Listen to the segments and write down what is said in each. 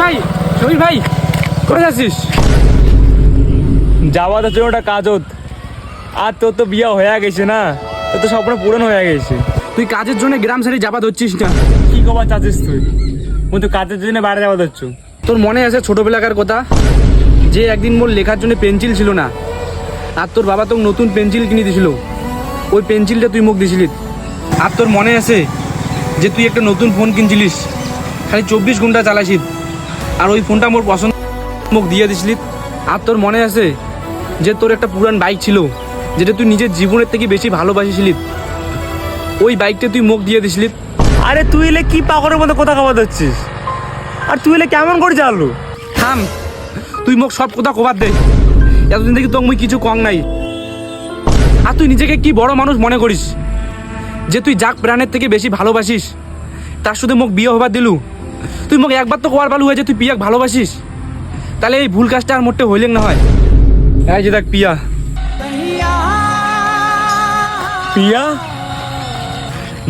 ভাই সমীর ভাই কোথায় যাচ্ছিস? যাওয়া তো ওটা কাজত আর তোর তো বিয়ে হয়ে গেছে না? তোর তো স্বপ্ন পূরণ হয়ে গেছে। তুই কাজের জন্য গ্রাম ছেড়ে যাবা ধরছিস না? কি খবর চাচ্ছিস তুই? তুই তো কাজের জন্য বাইরে যাওয়া ধরছো। তোর মনে আছে ছোটবেলাকার কথা? যে একদিন মোর লেখার জন্য পেন্সিল ছিল না আর তোর বাবা তোকে নতুন পেন্সিল কিনে দিছিল। ওই পেন্সিলটা তুই মুখ দিছিলি। আর তোর মনে আছে যে তুই একটা নতুন ফোন কিনছিলিস? খালি চব্বিশ ঘণ্টা চালাইছিস। আর ওই ফোনটা মোর পছন্দ। মুখ দিয়ে দিছিলি। আর তোর মনে আছে যে তোর একটা পুরান বাইক ছিল যেটা তুই নিজের জীবনের থেকে বেশি ভালোবাসিছিলি? ওই বাইকটা তুই মুখ দিয়ে দিছিলি। আরে তুই এলে কি পাগলের মতো কথা খাবার দিচ্ছিস আর তুই এলে কেমন করে চালু থাম তুই মোক সব কথা কবার দে। এতদিন থেকে তোকে মুই কিছু কম নাই। আর তুই নিজেকে কি বড় মানুষ মনে করিস? যে তুই যাক প্রাণের থেকে বেশি ভালোবাসিস তার শুধু মোক বিয়ে হবার দিলু। তুই মোক একবার তো কবার পালু হয়েছে তুই পিয়াক ভালোবাসিস। তাহলে এই ভুল কাজটা আর মোটে হইলেন না হয়। এই যে দেখ পিয়া। পিয়া?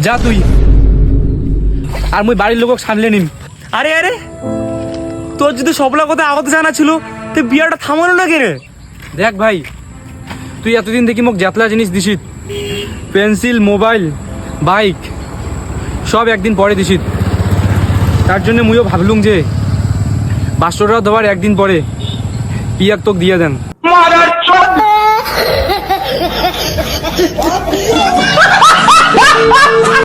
যা তুই। আর মুই বাড়ির লোক সামলে নিম। আরে আরে! তোর যদি সবলা কথা আগতে জানা ছিল, তুই বিয়াটা থামানো না কেনে দেখ ভাই, তুই এতদিন দেখি মোক যাতলা জিনিস দিছিস। পেন্সিল, মোবাইল, বাইক, সব একদিন পরে দিছিস। তার জন্য মুইও ভাবলুম যে বাসরটা দেওয়ার একদিন পরে পিয়াক তোক দিয়ে দেন।